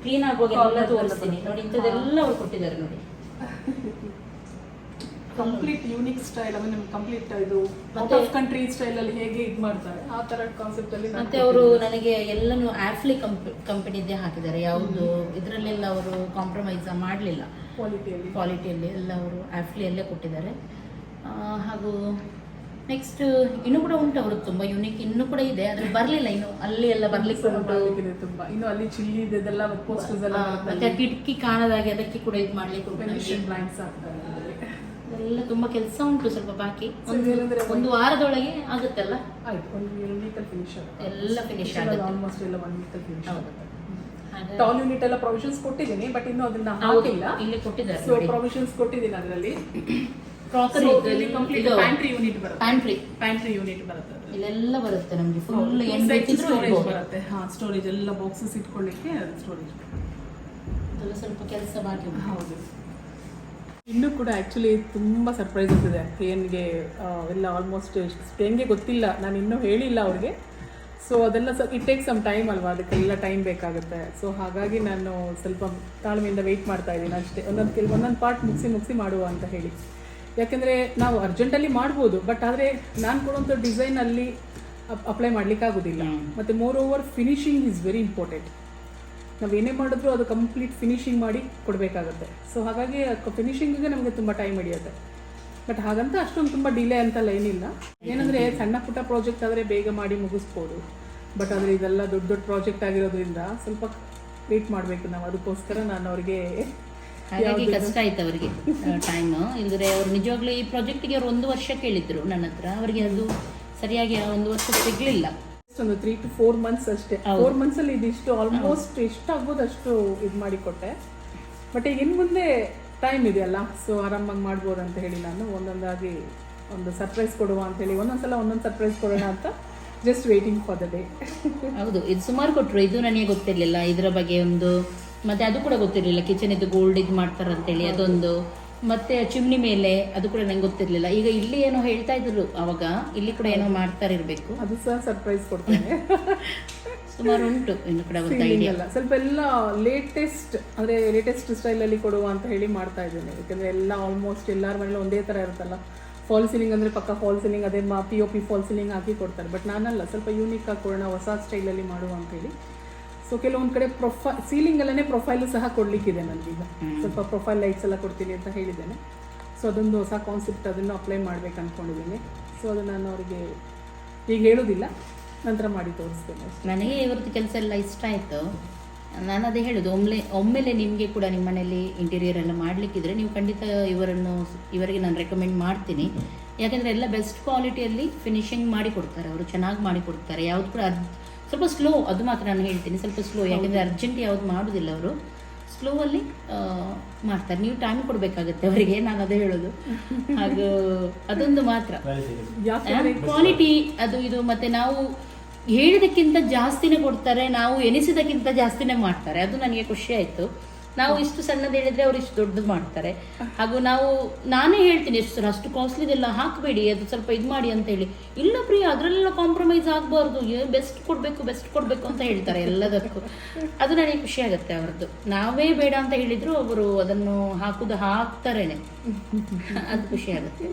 ಕ್ಲೀನ್ ಆಗುವಾಗ ಎಲ್ಲ ಎಲ್ಲ ತೋರಿಸ್ತೀನಿ. ನೋಡಿ ಇಂಥದ್ದೆಲ್ಲ ಅವ್ರು ಕೊಟ್ಟಿದ್ದಾರೆ ನೋಡಿ. ಕಂಪ್ಲೀಟ್ ಯೂನಿಕ್ ಸ್ಟೈಲ್ ಅಂದ್ರೆ ನಮ್ಗೆ ಕಂಪ್ಲೀಟ್ ಇದು ಔಟ್ ಆಫ್ ಕಂಟ್ರಿ ಸ್ಟೈಲ್ ಅಲ್ಲಿ ಹೇಗೆ ಇದು ಮಾಡ್ತಾರೆ ಆ ತರ ಕಾನ್ಸೆಪ್ಟ್ ಅಲ್ಲಿ ಮತ್ತೆ ಅವರು ನನಗೆ ಎಲ್ಲನೂ ಆಫ್ಲಿ ಕಂಪನಿದ್ದೇ ಹಾಕಿದ್ದಾರೆ. ಯಾವುದು ಇದರಲ್ಲೆಲ್ಲ ಅವರು ಕಾಂಪ್ರಮೈಸ್ ಮಾಡಲಿಲ್ಲ. ಕ್ವಾಲಿಟಿಯಲ್ಲಿ ಕ್ವಾಲಿಟಿಯಲ್ಲಿ ಎಲ್ಲ ಅವರು ಆಫ್ಲಿಯಲ್ಲೇ ಕೊಟ್ಟಿದ್ದಾರೆ. ಆ, ಹಾಗೂ ನೆಕ್ಸ್ಟ್ ಇನ್ನು ಕೂಡ ಉಂಟು ಅವರು ತುಂಬ ಯೂನಿಕ್ ಇನ್ನು ಕೂಡ ಇದೆ ಆದರೆ ಬರಲಿಲ್ಲ ಇನ್ನು. ಅಲ್ಲಿ ಎಲ್ಲ ಬರ್ಲಿಕ್ಕೆ ಉಂಟು. ತುಂಬಾ. ಇನ್ನು ಅಲ್ಲಿ ಚಿಲ್ಲಿ ಇದೆಲ್ಲ ಪೋಸ್ಟರ್ಸ್ ಎಲ್ಲ ಮತ್ತೆ ಕಿಟಕಿ ಕಾಣದಾಗೆ ಅದಕ್ಕೆ ಕೂಡ ಇದು ಮಾಡ್ಲಿಕ್ಕೆ ಉಂಟು ಎಲ್ಲ ತುಂಬಾ ಕೆಲಸ ಉಂಟು ಸ್ವಲ್ಪ ಬಾಕಿ. ಒಂದು ಒಂದು ವಾರದೊಳಗೆ ಆಗುತ್ತಲ್ಲ? ಆಯ್ತು ಒಂದು ವೀಕಲ್ ಫಿನಿಶ್ ಆಗುತ್ತೆ. ಎಲ್ಲ ಫಿನಿಶ್ ಆಗುತ್ತೆ. ಆಲ್ಮೋಸ್ಟ್ ಎಲ್ಲ ಒನ್ ಫಿನಿಶ್ ಆಗುತ್ತೆ. ಟಾಲ್ ಯೂನಿಟ್ ಎಲ್ಲ ಪ್ರೊವಿಷನ್ಸ್ ಕೊಟ್ಟಿದ್ದೀನಿ ಬಟ್ ಇನ್ನು ಅದನ್ನ ಹಾಕಿಲ್ಲ. ಇಲ್ಲಿ ಕೊಟ್ಟಿದ್ದಾರೆ ಸೊ. ಪ್ರೊವಿಷನ್ಸ್ ಕೊಟ್ಟಿದ್ದೀನಿ ಅದರಲ್ಲಿ. ಕ್ರಾಕರಿ ಕಂಪ್ಲೀಟ್ ಪ್ಯಾಂಟ್ರಿ ಯೂನಿಟ್ ಬರುತ್ತೆ. ಪ್ಯಾಂಟ್ರಿ ಪ್ಯಾಂಟ್ರಿ ಯೂನಿಟ್ ಬರುತ್ತೆ. ಇಲ್ಲೆಲ್ಲ ಬರುತ್ತೆ ನಮಗೆ. ಫುಲ್ ಏನು ಬೇಕಿದ್ರು storage ಬರುತ್ತೆ. ಹಾ ಸ್ಟೋರೇಜ್ ಎಲ್ಲ ಬಾಕ್ಸಸ್ ಇಟ್ಕೊಳ್ಳಿಕ್ಕೆ ಸ್ಟೋರೇಜ್ ಸ್ವಲ್ಪ ಕೆಲಸ ಬಾಕಿ ಹೌದು. ಇನ್ನೂ ಕೂಡ ಆ್ಯಕ್ಚುಲಿ ತುಂಬ ಸರ್ಪ್ರೈಸಸ್ ಇದೆ ಏನ್ಗೆ ಎಲ್ಲ ಆಲ್ಮೋಸ್ಟ್ ಹೆಂಗೆ ಗೊತ್ತಿಲ್ಲ. ನಾನು ಇನ್ನೂ ಹೇಳಿಲ್ಲ ಅವ್ರಿಗೆ. ಸೊ ಅದೆಲ್ಲ ಸ ಇಟ್ ಟೇಕ್ ಸಮ್ ಟೈಮ್ ಅಲ್ವಾ? ಅದಕ್ಕೆಲ್ಲ ಟೈಮ್ ಬೇಕಾಗುತ್ತೆ. ಸೊ ಹಾಗಾಗಿ ನಾನು ಸ್ವಲ್ಪ ತಾಳ್ಮೆಯಿಂದ ವೆಯ್ಟ್ ಮಾಡ್ತಾ ಇದ್ದೀನಿ ಅಷ್ಟೇ. ಒಂದೊಂದು ಕೆಲ ಒಂದೊಂದು ಪಾರ್ಟ್ ಮುಗಿಸಿ ಮುಗಿಸಿ ಮಾಡುವ ಅಂತ ಹೇಳಿ. ಯಾಕೆಂದರೆ ನಾವು ಅರ್ಜೆಂಟಲ್ಲಿ ಮಾಡ್ಬೋದು. ಬಟ್ ಆದರೆ ನಾನು ಕೊಡುವಂಥ ಡಿಸೈನಲ್ಲಿ ಅಪ್ಲೈ ಮಾಡ್ಲಿಕ್ಕೆ ಆಗೋದಿಲ್ಲ ಮತ್ತು moreover finishing is very important ನಾವು ಏನೇ ಮಾಡಿದ್ರು ಅದು ಕಂಪ್ಲೀಟ್ ಫಿನಿಶಿಂಗ್ ಮಾಡಿ ಕೊಡಬೇಕಾಗುತ್ತೆ. ಸೊ ಹಾಗಾಗಿ ಫಿನಿಶಿಂಗಿಗೆ ನಮಗೆ ತುಂಬ ಟೈಮ್ ಹಿಡಿಯುತ್ತೆ. ಬಟ್ ಹಾಗಂತ ಅಷ್ಟೊಂದು ತುಂಬ ಡಿಲೇ ಅಂತಲ್ಲ ಏನಿಲ್ಲ. ಏನಂದರೆ ಸಣ್ಣ ಪುಟ್ಟ ಪ್ರಾಜೆಕ್ಟ್ ಆದರೆ ಬೇಗ ಮಾಡಿ ಮುಗಿಸ್ಬೋದು. ಬಟ್ ಆದರೆ ಇದೆಲ್ಲ ದೊಡ್ಡ ದೊಡ್ಡ ಪ್ರಾಜೆಕ್ಟ್ ಆಗಿರೋದ್ರಿಂದ ಸ್ವಲ್ಪ ವೇಟ್ ಮಾಡಬೇಕು ನಾವು. ಅದಕ್ಕೋಸ್ಕರ ನಾನು ಅವ್ರಿಗೆ ಹಾಗಾಗಿ ಕಷ್ಟ ಆಯ್ತು ಅವರಿಗೆ ಟೈಮ್ ಇಲ್ಲದ್ರೆ ಅವ್ರು ನಿಜವಾಗ್ಲೂ ಈ ಪ್ರಾಜೆಕ್ಟಿಗೆ ಅವ್ರು ಒಂದು ವರ್ಷ ಕೇಳಿದ್ರು ನನ್ನ ಹತ್ರ. ಅವರಿಗೆ ಅದು ಸರಿಯಾಗಿ ಆ ಒಂದು ವರ್ಷ ಸಿಗ್ಲಿಲ್ಲ. ಒಂದು ತ್ರೀ ಟು ಫೋರ್ ಮಂತ್ಸ್ ಅಷ್ಟೇ. ಫೋರ್ ಫೋರ್ ಮಂತ್ಸಲ್ಲಿ ಇದಿಷ್ಟು ಆಲ್ಮೋಸ್ಟ್ ಎಷ್ಟಾಗ್ಬೋದು ಅಷ್ಟು ಇದು ಮಾಡಿಕೊಟ್ಟೆ ಬಟ್ ಈಗ ಇನ್ನು ಮುಂದೆ ಟೈಮ್ ಇದೆಯಲ್ಲ ಸೊ ಆರಾಮಾಗಿ ಮಾಡ್ಬೋದು ಅಂತ ಹೇಳಿ ನಾನು. ಒಂದೊಂದಾಗಿ ಒಂದು ಸರ್ಪ್ರೈಸ್ ಕೊಡುವ ಅಂತ ಹೇಳಿ ಒಂದೊಂದ್ಸಲ ಒಂದೊಂದು ಸರ್ಪ್ರೈಸ್ ಕೊಡೋಣ ಅಂತ just waiting for the day ಹೌದು ಇದು ಸುಮಾರು ಕೊಟ್ಟರು ಇದು ನನಗೆ ಗೊತ್ತಿರಲಿಲ್ಲ. ಇದರ ಬಗ್ಗೆ ಒಂದು ಮತ್ತೆ ಅದು ಕೂಡ ಗೊತ್ತಿರಲಿಲ್ಲ. ಕಿಚನ್ ಇದು ಗೋಲ್ಡ್ ಇದು ಮಾಡ್ತಾರಂತೇಳಿ ಅದೊಂದು. ಮತ್ತೆ ಚಿಮ್ನಿ ಮೇಲೆ ಅದು ಕೂಡ ನಂಗೆ ಗೊತ್ತಿರಲಿಲ್ಲ. ಈಗ ಇಲ್ಲಿ ಏನೋ ಹೇಳ್ತಾ ಇದ್ರು ಅವಾಗ ಇಲ್ಲಿ ಕೂಡ ಏನೋ ಮಾಡ್ತಾರೆ ಇರಬೇಕು ಅದು ಸಹ ಸರ್ಪ್ರೈಸ್ ಕೊಡ್ತೇನೆ. ಸುಮಾರು ಉಂಟು ಇನ್ನು ಕೂಡ ಒಂದು ಐಡಿಯಾ ಸ್ವಲ್ಪ ಎಲ್ಲ ಲೇಟೆಸ್ಟ್ ಅಂದರೆ ಲೇಟೆಸ್ಟ್ ಸ್ಟೈಲಲ್ಲಿ ಕೊಡುವ ಅಂತ ಹೇಳಿ ಮಾಡ್ತಾ ಇದ್ದೇನೆ. ಯಾಕಂದ್ರೆ ಎಲ್ಲ ಆಲ್ಮೋಸ್ಟ್ ಎಲ್ಲರ ಮನೇಲಿ ಒಂದೇ ಥರ ಇರುತ್ತಲ್ಲ. ಫಾಲ್ ಸೀಲಿಂಗ್ ಅಂದ್ರೆ ಪಕ್ಕ ಫಾಲ್ ಸೀಲಿಂಗ್ ಅದೇ ಮಾ P O P false ceiling ಹಾಕಿ ಕೊಡ್ತಾರೆ. ಬಟ್ ನಾನಲ್ಲ ಸ್ವಲ್ಪ ಯೂನಿಕ್ ಆಗಿ ಕೊಡೋಣ ಹೊಸ ಸ್ಟೈಲಲ್ಲಿ ಮಾಡುವ ಅಂತ ಹೇಳಿ. ಸೊ ಕೆಲವೊಂದು ಕಡೆ ಪ್ರೊಫೈ ಸೀಲಿಂಗ್ ಅಲ್ಲೇ ಪ್ರೊಫೈಲು ಸಹ ಕೊಡ್ಲಿಕ್ಕಿದೆ ನನಗೀಗ ಸ್ವಲ್ಪ ಪ್ರೊಫೈಲ್ ಲೈಟ್ಸ್ ಎಲ್ಲ ಕೊಡ್ತೀನಿ ಅಂತ ಹೇಳಿದ್ದೇನೆ. ಸೊ ಅದೊಂದು ಹೊಸ ಕಾನ್ಸೆಪ್ಟ್ ಅದನ್ನು ಅಪ್ಲೈ ಮಾಡ್ಬೇಕು ಅಂದ್ಕೊಂಡಿದ್ದೀನಿ ಸೊ ಅದು ನಾನು ಅವರಿಗೆ ಈಗ ಹೇಳೋದಿಲ್ಲ. ನಂತರ ಮಾಡಿ ತೋರಿಸ್ತೇನೆ ನನಗೆ ಇವರದ್ದು ಕೆಲಸ ಎಲ್ಲ ಇಷ್ಟ ಆಯಿತು. ನಾನು ಅದೇ ಹೇಳೋದು ಒಮ್ಮೆ ಒಮ್ಮೆಲೆ ನಿಮಗೆ ಕೂಡ ನಿಮ್ಮ ಮನೆಯಲ್ಲಿ ಇಂಟೀರಿಯರ್ ಎಲ್ಲ ಮಾಡಲಿಕ್ಕಿದ್ರೆ ನೀವು ಖಂಡಿತ ಇವರನ್ನು ಇವರಿಗೆ ನಾನು ರೆಕಮೆಂಡ್ ಮಾಡ್ತೀನಿ. ಯಾಕೆಂದರೆ ಎಲ್ಲ ಬೆಸ್ಟ್ ಕ್ವಾಲಿಟಿಯಲ್ಲಿ ಫಿನಿಶಿಂಗ್ ಮಾಡಿ ಕೊಡ್ತಾರೆ ಅವರು ಚೆನ್ನಾಗಿ ಮಾಡಿ ಕೊಡ್ತಾರೆ ಯಾವುದು ಕೂಡ ಅರ್ಜ್ ಸ್ವಲ್ಪ ಸ್ಲೋ ಅದು ಮಾತ್ರ ನಾನು ಹೇಳ್ತೀನಿ. ಸ್ವಲ್ಪ ಸ್ಲೋ ಯಾಕೆಂದರೆ ಅರ್ಜೆಂಟ್ ಯಾವ್ದು ಮಾಡೋದಿಲ್ಲ ಅವರು. ಸ್ಲೋವಲ್ಲಿ ಮಾಡ್ತಾರೆ. ನೀವು ಟೈಮ್ ಕೊಡಬೇಕಾಗುತ್ತೆ ಅವರಿಗೆ ನಾನು ಅದೇ ಹೇಳೋದು. ಹಾಗೂ ಅದೊಂದು ಮಾತ್ರ. ಕ್ವಾಲಿಟಿ ಅದು ಇದು ಮತ್ತೆ ನಾವು ಹೇಳಿದಕ್ಕಿಂತ ಜಾಸ್ತಿನೇ ಕೊಡ್ತಾರೆ ನಾವು ಎನಿಸಿದಕ್ಕಿಂತ ಜಾಸ್ತಿನೇ ಮಾಡ್ತಾರೆ. ಅದು ನನಗೆ ಖುಷಿ ಆಯ್ತು. ನಾವು ಇಷ್ಟು ಸಣ್ಣದು ಹೇಳಿದ್ರೆ ಅವ್ರು ಇಷ್ಟು ದೊಡ್ಡದು ಮಾಡ್ತಾರೆ. ಹಾಗೂ ನಾವು ನಾನೇ ಹೇಳ್ತೀನಿ, ಎಷ್ಟು ಸರ್ ಅಷ್ಟು ಕಾಸ್ಟ್ಲಿದೆಲ್ಲ ಹಾಕಬೇಡಿ, ಅದು ಸ್ವಲ್ಪ ಇದು ಮಾಡಿ ಅಂತ ಹೇಳಿ. ಇಲ್ಲ ಪ್ರಿಯ, ಅದರಲ್ಲೆಲ್ಲ ಕಾಂಪ್ರಮೈಸ್ ಆಗಬಾರ್ದು. ಬೆಸ್ಟ್ ಕೊಡಬೇಕು ಬೆಸ್ಟ್ ಕೊಡಬೇಕು ಅಂತ ಹೇಳ್ತಾರೆ ಎಲ್ಲದಕ್ಕೂ. ಅದು ನನಗೆ ಖುಷಿ ಆಗುತ್ತೆ ಅವ್ರದ್ದು. ನಾವೇ ಬೇಡ ಅಂತ ಹೇಳಿದ್ರು ಅವರು ಅದನ್ನು ಹಾಕುದು ಹಾಕ್ತಾರೇನೆ. ಅದು ಖುಷಿ ಆಗುತ್ತೆ.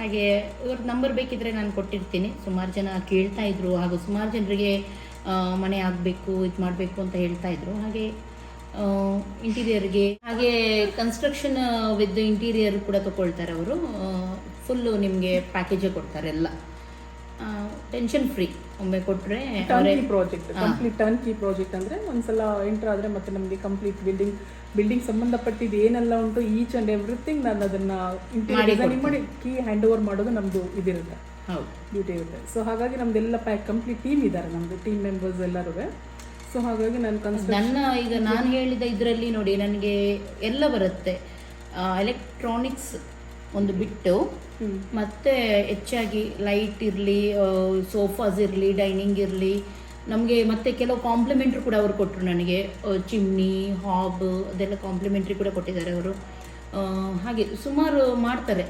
ಹಾಗೆ ಇವ್ರ ನಂಬರ್ ಬೇಕಿದ್ರೆ ನಾನು ಕೊಟ್ಟಿರ್ತೀನಿ. ಸುಮಾರು ಜನ ಕೇಳ್ತಾ ಇದ್ರು, ಹಾಗೂ ಸುಮಾರು ಜನರಿಗೆ ಮನೆ ಆಗಬೇಕು, ಇದು ಮಾಡಬೇಕು ಅಂತ ಹೇಳ್ತಾ ಇದ್ರು. ಹಾಗೆ ಇಂಟೀರಿಯರ್ಗೆ. ಹಾಗೆ ಕನ್ಸ್ಟ್ರಕ್ಷನ್ ವಿತ್ ಇಂಟೀರಿಯರ್ ಕೂಡ ತಗೊಳ್ತಾರೆ ಅವರು. ಫುಲ್ಲು ನಿಮಗೆ ಪ್ಯಾಕೇಜೇ ಕೊಡ್ತಾರೆ ಎಲ್ಲ. Tension free. ಒಮ್ಮೆ ಕೊಟ್ಟರೆ project complete turnkey project ಅಂದ್ರೆ ಒಂದ್ಸಲ ಎಂಟರ್ ಆದ್ರೆ ಮತ್ತೆ ನಮಗೆ ಕಂಪ್ಲೀಟ್ ಬಿಲ್ಡಿಂಗ್ ಬಿಲ್ಡಿಂಗ್ ಸಂಬಂಧಪಟ್ಟಿದ್ದು ಏನೆಲ್ಲ ಉಂಟು ಈಚ್ ಅಂಡ್ ಎವ್ರಿಥಿಂಗ್ ನಾನು ಅದನ್ನ ಇಂಟೀರಿಯರ್ ಮಾಡಿ ಕೀ ಹ್ಯಾಂಡ್ ಓವರ್ ಮಾಡೋದು ನಮ್ದು ಇದಿರುತ್ತೆ. ಹೌದು. ಡ್ಯೂಟಿ ಇರುತ್ತೆ. ಸೊ ಹಾಗಾಗಿ ನಮ್ದೆಲ್ಲ ಪ್ಯಾಕ್ ಕಂಪ್ಲೀಟ್ ಟೀಮ್ ಇದ್ದಾರೆ ನಮ್ದು ಟೀಮ್ ಮೆಂಬರ್ಸ್ ಎಲ್ಲರೂ. ಸೊ ಹಾಗಾಗಿ ನಾನು ನನ್ನ ಈಗ ನಾನು ಹೇಳಿದ ಇದರಲ್ಲಿ ನೋಡಿ ನನಗೆ ಎಲ್ಲ ಬರುತ್ತೆ. ಎಲೆಕ್ಟ್ರಾನಿಕ್ಸ್ ಒಂದು ಬಿಟ್ಟು ಮತ್ತೆ ಹೆಚ್ಚಾಗಿ ಲೈಟ್ ಇರಲಿ ಸೋಫಾಸ್ ಇರಲಿ ಡೈನಿಂಗ್ ಇರಲಿ. ನಮಗೆ ಮತ್ತೆ ಕೆಲವು ಕಾಂಪ್ಲಿಮೆಂಟ್ರಿ ಕೂಡ ಅವರು ಕೊಟ್ಟರು ನನಗೆ. ಚಿಮ್ನಿ ಹಾಬ್ ಅದೆಲ್ಲ ಕಾಂಪ್ಲಿಮೆಂಟ್ರಿ ಕೂಡ ಕೊಟ್ಟಿದ್ದಾರೆ ಅವರು. ಹಾಗೆ ಸುಮಾರು ಮಾಡ್ತಾರೆ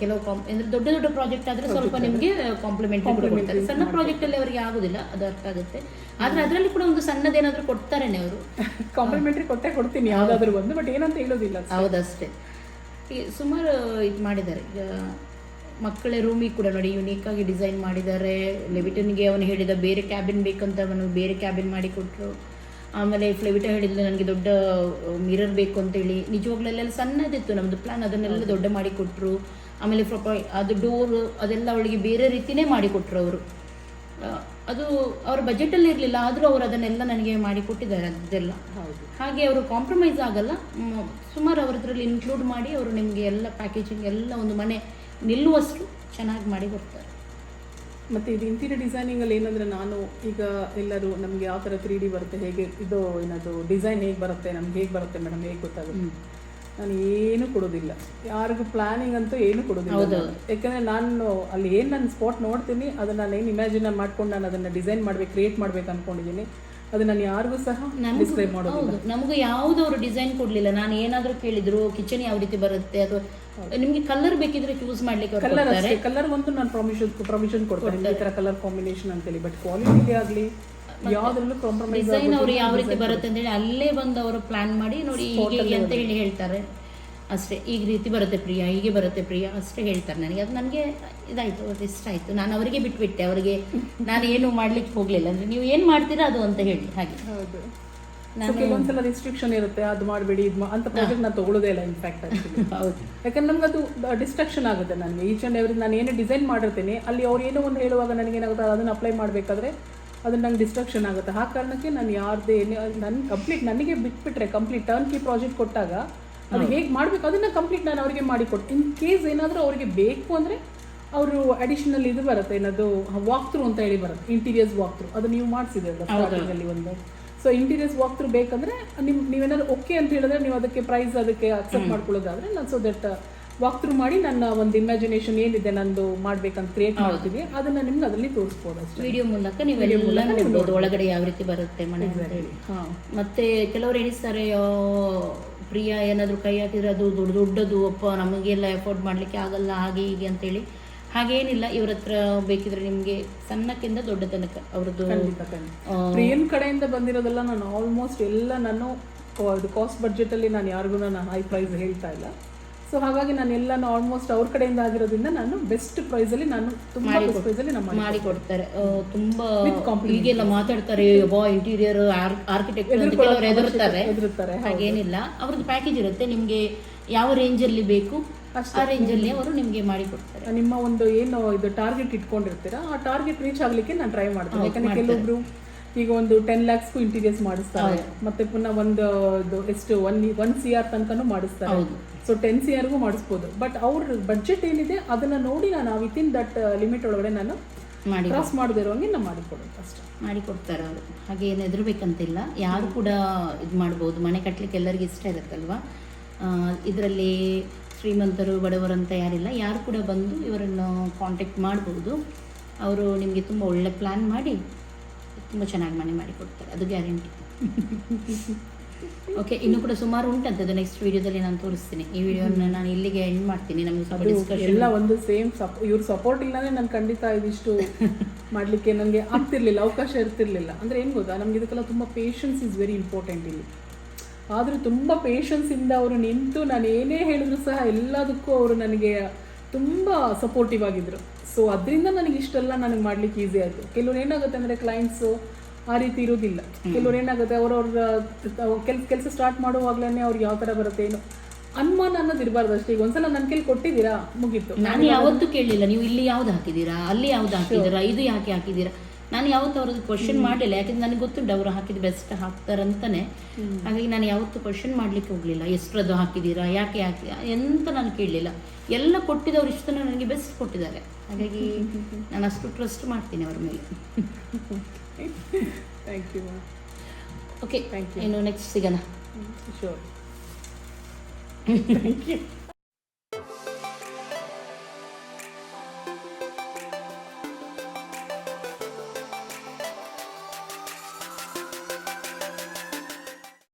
ಕೆಲವು ಕಾಂಪ್ ಅಂದರೆ ದೊಡ್ಡ ದೊಡ್ಡ ಪ್ರಾಜೆಕ್ಟ್ ಆದರೆ ಸ್ವಲ್ಪ ನಿಮಗೆ ಕಾಂಪ್ಲಿಮೆಂಟ್ರಿ ಕೂಡ ಕೊಡ್ತಾರೆ. ಸಣ್ಣ ಪ್ರಾಜೆಕ್ಟಲ್ಲಿ ಅವರಿಗೆ ಆಗೋದಿಲ್ಲ ಅದು ಅರ್ಥ ಆಗುತ್ತೆ. ಆದರೆ ಅದರಲ್ಲಿ ಕೂಡ ಒಂದು ಸಣ್ಣದೇನಾದರೂ ಕೊಡ್ತಾರೇನೆ ಅವರು. ಕಾಂಪ್ಲಿಮೆಂಟ್ರಿ ಕೊಟ್ಟೆ ಕೊಡ್ತೀನಿ ಯಾವ್ದಾದ್ರು ಒಂದು ಬಟ್ ಏನಂತ ಹೇಳೋದಿಲ್ಲ ಹೌದಷ್ಟೇ. ಈಗ ಸುಮಾರು ಇದು ಮಾಡಿದ್ದಾರೆ. ಮಕ್ಕಳೇ ಮಕ್ಕಳ ರೂಮಿಗೆ ಕೂಡ ನೋಡಿ ಯುನೀಕ್ ಆಗಿ ಡಿಸೈನ್ ಮಾಡಿದ್ದಾರೆ. ಲೆವಿಟನ್ಗೆ ಅವನು ಹೇಳಿದ ಬೇರೆ ಕ್ಯಾಬಿನ್ ಬೇಕಂತ ಅವನು ಬೇರೆ ಕ್ಯಾಬಿನ್ ಮಾಡಿ ಕೊಟ್ಟರು ಆಮೇಲೆ ಫ್ಲೆವಿಟ ಹೇಳಿದ್ಲು ನನಗೆ ದೊಡ್ಡ ಮಿರರ್ ಬೇಕು ಅಂತೇಳಿ ನಿಜವಾಗ್ಲೆಲ್ಲ ಸಣ್ಣದಿತ್ತು ನಮ್ಮದು ಪ್ಲಾನ್ ಅದನ್ನೆಲ್ಲ ದೊಡ್ಡ ಮಾಡಿ ಕೊಟ್ಟರು ಆಮೇಲೆ ಪ್ರೊಪ ಅದು ಡೋರ್ ಅದೆಲ್ಲ ಅವಳಿಗೆ ಬೇರೆ ರೀತಿನೇ ಮಾಡಿ ಕೊಟ್ಟರು ಅವರು. ಅದು ಅವ್ರ ಬಜೆಟಲ್ಲಿ ಇರಲಿಲ್ಲ ಆದರೂ ಅವರು ಅದನ್ನೆಲ್ಲ ನನಗೆ ಮಾಡಿ ಕೊಟ್ಟಿದ್ದಾರೆ ಹೌದು. ಹಾಗೆ ಅವರು ಕಾಂಪ್ರಮೈಸ್ ಆಗಲ್ಲ ಸುಮಾರು ಅವ್ರ ಇದರಲ್ಲಿ ಇನ್ಕ್ಲೂಡ್ ಮಾಡಿ ಅವರು ನಿಮಗೆ ಎಲ್ಲ ಪ್ಯಾಕೇಜಿಂಗ್ ಎಲ್ಲ ಒಂದು ಮನೆ ನಿಲ್ಲುವಷ್ಟು ಚೆನ್ನಾಗಿ ಮಾಡಿ ಕೊಡ್ತಾರೆ. ಮತ್ತೆ ಇದು ಇಂಟೀರಿಯರ್ ಡಿಸೈನಿಂಗ್ ಅಲ್ಲಿ ಏನಂದ್ರೆ ನಾನು ಈಗ ಎಲ್ಲರೂ ನಮ್ಗೆ ಯಾವ ತರ ತ್ರೀ ಡಿ ಬರುತ್ತೆ ಹೇಗೆ ಇದು ಏನದು ಡಿಸೈನ್ ಹೇಗೆ ಬರುತ್ತೆ ನಮ್ಗೆ ಹೇಗೆ ಬರುತ್ತೆ ಮೇಡಮ್ ಹೇಗೆ ಗೊತ್ತಾಗುತ್ತೆ? ನಾನು ಏನು ಕೊಡೋದಿಲ್ಲ. ಯಾರಿಗೂ ಪ್ಲಾನಿಂಗ್ ಅಂತೂ ಏನು ಕೊಡೋದಿಲ್ಲ ಯಾಕಂದರೆ ನಾನು ಅಲ್ಲಿ ಏನು ನಾನು ಸ್ಪಾಟ್ ನೋಡ್ತೀನಿ ಅದನ್ನ ನಾನು ಏನು ಇಮ್ಯಾಜಿನ್ ಮಾಡ್ಕೊಂಡು ನಾನು ಅದನ್ನ ಡಿಸೈನ್ ಮಾಡ್ಬೇಕು ಕ್ರಿಯೇಟ್ ಮಾಡ್ಬೇಕು ಅನ್ಕೊಂಡಿದ್ದೀನಿ. ಅದು ನಾನು ಯಾರಿಗೂ ಸಹ ಡಿಸ್ಕ್ರೈಬ್ ಮಾಡೋದು ನಮಗೂ ಯಾವುದು ಅವರು ಡಿಸೈನ್ ಕೊಡಲಿಲ್ಲ. ನಾನು ಏನಾದರೂ ಕೇಳಿದ್ರು ಕಿಚನ್ ಯಾವ ರೀತಿ ಬರುತ್ತೆ ಅಥವಾ ನಿಮಗೆ ಕಲರ್ ಬೇಕಿದ್ರೆ ಚೂಸ್ ಮಾಡ್ಲಿಕ್ಕೆ ಕಲರ್ ಅಷ್ಟೇ ಕಲರ್ ಒಂದು ನಾನು ಪ್ರೊಮಿಷನ್ ಪ್ರೊಮಿಷನ್ ಕೊಡ್ತೇನೆ. ಈ ತರ ಕಲರ್ ಕಾಂಬಿನೇಷನ್ ಅಂತೇಳಿ. ಬಟ್ ಕ್ವಾಲಿಟಿ ಆಗಲಿ ಯಾವ್ದ್ರಲ್ಲೂ ಕಾಂಪ್ರಮೈಸ್ ಡಿಸೈನ್ ಅವರು ಯಾವ ರೀತಿ ಬರುತ್ತೆ ಅಂತೇಳಿ ಅಲ್ಲೇ ಬಂದು ಅವರು ಪ್ಲಾನ್ ಮಾಡಿ ನೋಡಿ ಹೀಗೆ ಅಂತ ಹೇಳಿ ಹೇಳ್ತಾರೆ. ಅಷ್ಟೇ. ಈಗ ರೀತಿ ಬರುತ್ತೆ ಪ್ರಿಯಾ ಹೀಗೆ ಬರುತ್ತೆ ಪ್ರಿಯಾ ಅಷ್ಟೇ ಹೇಳ್ತಾರೆ ನನಗೆ. ಅದು ನನಗೆ ಇದಾಯಿತು ಅದು ಇಷ್ಟ ಆಯಿತು. ನಾನು ಅವರಿಗೆ ಬಿಟ್ಬಿಟ್ಟೆ. ಅವರಿಗೆ ನಾನು ಏನು ಮಾಡ್ಲಿಕ್ಕೆ ಹೋಗಲಿಲ್ಲ. ಅಂದರೆ ನೀವು ಏನು ಮಾಡ್ತೀರಾ ಅದು ಅಂತ ಹೇಳಿ. ಹಾಗೆ. ಹೌದು. ಕೆಲವೊಂದ್ಸಲ ರಿಸ್ಟ್ರಿಕ್ಷನ್ ಇರುತ್ತೆ. ಅದು ಮಾಡಬೇಡಿ ಇದು ಅಂತ ಪ್ರಾಜೆಕ್ಟ್ ನಾನು ತಗೊಳ್ಳೋದೇ ಇಲ್ಲ ಇನ್ಫ್ಯಾಕ್ಟ್ ಹೌದು. ಯಾಕಂದ್ರೆ ನಮ್ಗೆ ಅದು ಡಿಸ್ಟ್ರಕ್ಷನ್ ಆಗುತ್ತೆ ನನಗೆ. ಈಚ್ ಆ್ಯಂಡ್ ಎವ್ರಿ ನಾನು ಏನು ಡಿಸೈನ್ ಮಾಡಿರ್ತೀನಿ ಅಲ್ಲಿ ಅವ್ರು ಏನೋ ಒಂದು ಹೇಳುವಾಗ ನನಗೆ ಏನಾಗುತ್ತೆ ಅದನ್ನು ಅಪ್ಲೈ ಮಾಡಬೇಕಾದ್ರೆ ಅದು ನಂಗೆ ಡಿಸ್ಟ್ರಕ್ಷನ್ ಆಗುತ್ತೆ. ಆ ಕಾರಣಕ್ಕೆ ನಾನು ಯಾರ್ದೇ ಏನೇ ನನ್ನ ಕಂಪ್ಲೀಟ್ ನನಗೆ ಬಿಟ್ಬಿಟ್ರೆ ಕಂಪ್ಲೀಟ್ ಟರ್ನ್ ಕಿ ಪ್ರಾಜೆಕ್ಟ್ ಕೊಟ್ಟಾಗ ಅದು ಹೇಗೆ ಮಾಡಬೇಕು ಅದನ್ನ ಕಂಪ್ಲೀಟ್ ನಾನು ಅವರಿಗೆ ಮಾಡಿಕೊಟ್ಟು ಇನ್ ಕೇಸ್ ಏನಾದರೂ ಅವರಿಗೆ ಬೇಕು ಅಂದರೆ ಅವರು ಅಡಿಷನಲ್ ಇದು ಬರುತ್ತೆ ಏನದು ವಾಕ್ ಥ್ರೂ ಅಂತ ಹೇಳಿ ಬರುತ್ತೆ ಇಂಟೀರಿಯರ್ಸ್ ವಾಕ್ ಥ್ರೂ ಅದು ನೀವು ಮಾಡಿಸಿದ್ರೆ ಅಲ್ಲಿ ಒಂದು. ಸೊ ಇಂಟೀರಿಯರ್ಸ್ ವಾಕ್ ಥ್ರೂ ಬೇಕಂದ್ರೆ ನಿಮ್ ನೀವೇನಾದ್ರು ಓಕೆ ಅಂತ ಹೇಳಿದ್ರೆ ನೀವು ಅದಕ್ಕೆ ಪ್ರೈಸ್ ಅದಕ್ಕೆ ಅಕ್ಸೆಪ್ಟ್ ಮಾಡ್ಕೊಳ್ಳೋದಾದ್ರೆ ನಾನು ಸೊ ದಟ್ ವಾಕ್ ಥ್ರೂ ಮಾಡಿ ನನ್ನ ಒಂದು ಇಮ್ಯಾಜಿನೇಷನ್ ಏನಿದೆ ನಂದು ಮಾಡ್ಬೇಕಂತ ಕ್ರಿಯೇಟ್ ಮಾಡ್ತೀನಿ ಅದನ್ನ ನಿಮ್ಗೆ ಅದರಲ್ಲಿ ತೋರಿಸ್ಬೋದು ಅಷ್ಟೇ. ವಿಡಿಯೋ ಮೂಲಕ ನೀವೆಲ್ಲ ನೋಡ್ಬೋದು ಒಳಗಡೆ ಯಾವ ರೀತಿ ಬರುತ್ತೆ ಮನೆ ಮತ್ತೆ ಕೆಲವರು ಎಣಿಸ್ತಾರೆ ಪ್ರಿಯಾ ಏನಾದರೂ ಕೈ ಹಾಕಿದ್ರೆ ಅದು ದೊಡ್ಡ ದೊಡ್ಡದು ಅಪ್ಪ ನಮಗೆಲ್ಲ ಎಫೋರ್ಡ್ ಮಾಡಲಿಕ್ಕೆ ಆಗಲ್ಲ ಹಾಗೆ ಹೀಗೆ ಅಂತೇಳಿ. ಹಾಗೇನಿಲ್ಲ ಇವ್ರ ಹತ್ರ ಬೇಕಿದ್ರೆ ನಿಮಗೆ ಸಣ್ಣಕ್ಕಿಂತ ದೊಡ್ಡ ತನಕ ಅವ್ರದ್ದು ಪ್ರಿಯನ್ ಕಡೆಯಿಂದ ಬಂದಿರೋದೆಲ್ಲ ನಾನು ಆಲ್ಮೋಸ್ಟ್ ಎಲ್ಲ ನಾನು ಕಾಸ್ಟ್ ಬಡ್ಜೆಟಲ್ಲಿ ನಾನು ಯಾರಿಗೂ ನಾನು ಹೈ ಪ್ರೈಸ್ ಹೇಳ್ತಾ ಇಲ್ಲ. ಸೊ ಹಾಗಾಗಿ ನಾನು ಎಲ್ಲಾನು ಆಲ್ಮೋಸ್ಟ್ ಅವ್ರ ಕಡೆಯಿಂದ ಆಗಿರೋದ್ರಿಂದ ನಾನು ಬೆಸ್ಟ್ ಪ್ರೈಸಲ್ಲಿ ನಾನು ತುಂಬ ಬೆಸ್ಟ್ ಪ್ರೈಸಲ್ಲಿ ನಾನು ಮಾಡಿ ಕೊಡ್ತಾರೆ. ತುಂಬಾ ಈಗೆಲ್ಲ ಮಾತಾಡ್ತಾರೆ. ಬಾ ಇಂಟೀರಿಯರ್ ಆರ್ಕಿಟೆಕ್ಟ್ ಎದುರುತ್ತಾರೆ. ಹೆದರ್ತಾರೆ ಹಾಗೇನಿಲ್ಲ. ಅವ್ರದ್ದು ಪ್ಯಾಕೇಜ್ ಇರುತ್ತೆ. ನಿಮಗೆ ಯಾವ ರೇಂಜಲ್ಲಿ ಬೇಕು ಆ ರೇಂಜಲ್ಲಿ ಅವರು ನಿಮಗೆ ಮಾಡಿ ಕೊಡ್ತಾರೆ. ನಿಮ್ಮ ಒಂದು ಏನು ಇದು ಟಾರ್ಗೆಟ್ ಇಟ್ಕೊಂಡಿರ್ತೀರಾ ಆ ಟಾರ್ಗೆಟ್ ರೀಚ್ ಆಗ್ಲಿಕ್ಕೆ ನಾನು ಟ್ರೈ ಮಾಡ್ತೀನಿ. ಯಾಕಂದ್ರೆ ಕೆಲವೊಬ್ರು ಈಗ ಒಂದು ಟೆನ್ ಲ್ಯಾಕ್ಸ್ಗೂ ಇಂಟೀರಿಯರ್ಸ್ ಮಾಡಿಸ್ತಾರೆ. ಮತ್ತೆ ಪುನಃ ಒಂದು ಎಷ್ಟು ಒನ್ ಒನ್ ಸಿ ಆರ್ ತನಕನೂ ಮಾಡಿಸ್ತಾರೆ. ಸೊ ಟೆನ್ ಸಿ ಆರ್ಗೂ ಮಾಡಿಸ್ಬೋದು. ಬಟ್ ಅವ್ರ ಬಜೆಟ್ ಏನಿದೆ ಅದನ್ನ ನೋಡಿ ನಾನು ವಿತಿನ್ ದಟ್ ಲಿಮಿಟ್ ಒಳಗಡೆ ನಾನು ಮಾಡಿ ಕ್ರಾಸ್ ಮಾಡದಿರೋಂಗೆ ನಾನು ಮಾಡಿಕೊಡೋದು ಅಷ್ಟೇ. ಮಾಡಿಕೊಡ್ತಾರೆ ಅವರು. ಹಾಗೆ ಏನು ಹೆದರ್ಬೇಕಂತಿಲ್ಲ. ಯಾರು ಕೂಡ ಇದು ಮಾಡ್ಬೋದು. ಮನೆ ಕಟ್ಟಲಿಕ್ಕೆ ಎಲ್ಲರಿಗೂ ಇಷ್ಟ ಇರುತ್ತಲ್ವಾ? ಇದರಲ್ಲಿ ಶ್ರೀಮಂತರು ಬಡವರು ಅಂತ ಯಾರಿಲ್ಲ. ಯಾರು ಕೂಡ ಬಂದು ಇವರನ್ನು ಕಾಂಟ್ಯಾಕ್ಟ್ ಮಾಡ್ಬೋದು. ಅವರು ನಿಮಗೆ ತುಂಬ ಒಳ್ಳೆ ಪ್ಲ್ಯಾನ್ ಮಾಡಿ ತುಂಬ ಚೆನ್ನಾಗಿ ಮನೆ ಮಾಡಿ ಕೊಡ್ತಾರೆ. ಅದು ಗ್ಯಾರಂಟಿ. ಓಕೆ ಇನ್ನು ಕೂಡ ಸುಮಾರು ಉಂಟಂತದ್ದು ನೆಕ್ಸ್ಟ್ ವಿಡಿಯೋದಲ್ಲಿ ನಾನು ತೋರಿಸ್ತೀನಿ. ಈ ವಿಡಿಯೋನ ನಾನು ಇಲ್ಲಿಗೆ ಎಂಡ್ ಮಾಡ್ತೀನಿ. ನಮಗೆ ಸ್ವಲ್ಪ ಡಿಸ್ಕಷನ್ ಎಲ್ಲ ಒಂದು ಸೇಮ್ ಸಪ್ ಇವ್ರ ಸಪೋರ್ಟ್ ಇಲ್ಲಾಂದ್ರೆ ನಾನು ಖಂಡಿತ ಇದಿಷ್ಟು ಮಾಡ್ಲಿಕ್ಕೆ ನನಗೆ ಆಗ್ತಿರ್ಲಿಲ್ಲ ಅವಕಾಶ ಇರ್ತಿರ್ಲಿಲ್ಲ. ಅಂದ್ರೆ ಏನ್ ಗೊತ್ತಾ ನಮ್ಗೆ ಇದಕ್ಕೆಲ್ಲ ತುಂಬಾ ಪೇಷನ್ಸ್ ಇಸ್ ವೆರಿ ಇಂಪಾರ್ಟೆಂಟ್ ಇಲ್ಲಿ. ಆದ್ರೂ ತುಂಬಾ ಪೇಷನ್ಸ್ ಇಂದ ಅವರು ನಿಂತು ನಾನು ಏನೇ ಹೇಳಿದ್ರು ಸಹ ಎಲ್ಲದಕ್ಕೂ ಅವರು ನನಗೆ ತುಂಬಾ ಸಪೋರ್ಟಿವ್ ಆಗಿದ್ರು. ಸೊ ಅದರಿಂದ ನನಗೆ ಇಷ್ಟೆಲ್ಲ ನನಗೆ ಮಾಡ್ಲಿಕ್ಕೆ ಈಸಿ ಆಯ್ತು. ಕೆಲವ್ರು ಏನಾಗುತ್ತೆ ಅಂದರೆ ಕ್ಲೈಂಟ್ಸ್ ಆ ರೀತಿ ಇರೋದಿಲ್ಲ ಕೆಲವ್ರು ಏನಾಗುತ್ತೆ ಅವ್ರವ್ರ ಕೆಲ್ಸ ಕೆಲಸ ಸ್ಟಾರ್ಟ್ ಮಾಡುವಾಗ್ಲೇ ಅವ್ರಿಗೆ ಯಾವ ತರ ಬರುತ್ತೆ ಏನು? ಅನುಮಾನ ಅನ್ನೋದು ಇರಬಾರ್ದು ಅಷ್ಟೇ. ಈಗ ಒಂದ್ಸಲ ನನ್ನ ಕೈಲಿ ಕೊಟ್ಟಿದ್ದೀರಾ ಮುಗೀತು. ನಾನು ಯಾವತ್ತೂ ಕೇಳಲಿಲ್ಲ. ನೀವು ಇಲ್ಲಿ ಯಾವ್ದು ಹಾಕಿದ್ದೀರಾ? ಅಲ್ಲಿ ಯಾವ್ದು ಹಾಕಿದ್ದೀರಾ? ಇದು ಯಾಕೆ ಹಾಕಿದ್ದೀರಾ? ನಾನು ಯಾವತ್ತು ಅವ್ರದ್ದು ಕ್ವಶನ್ ಮಾಡಲಿಲ್ಲ. ಯಾಕಂದ್ರೆ ನನಗೆ ಗೊತ್ತುಂಟು ಅವರು ಹಾಕಿದ ಬೆಸ್ಟ್ ಹಾಕ್ತಾರಂತಾನೆ. ಹಾಗಾಗಿ ನಾನು ಯಾವತ್ತೂ ಕ್ವಶನ್ ಮಾಡಲಿಕ್ಕೆ ಹೋಗಲಿಲ್ಲ. ಎಷ್ಟರದ್ದು ಹಾಕಿದ್ದೀರಾ ಯಾಕೆ ಹಾಕಿ ಎಂತ ನಾನು ಕೇಳಲಿಲ್ಲ. ಎಲ್ಲ ಕೊಟ್ಟಿದ್ದವ್ರು ಇಷ್ಟನ್ನು ನನಗೆ ಬೆಸ್ಟ್ ಕೊಟ್ಟಿದ್ದಾರೆ. ಹಾಗಾಗಿ ನಾನು ಅಷ್ಟು ಟ್ರಸ್ಟ್ ಮಾಡ್ತೀನಿ ಅವ್ರ ಮೇಲೆ. ಥ್ಯಾಂಕ್ ಯು ಓಕೆ ಇನ್ನು ನೆಕ್ಸ್ಟ್ ಸಿಗೋಣ. ಶೋರ್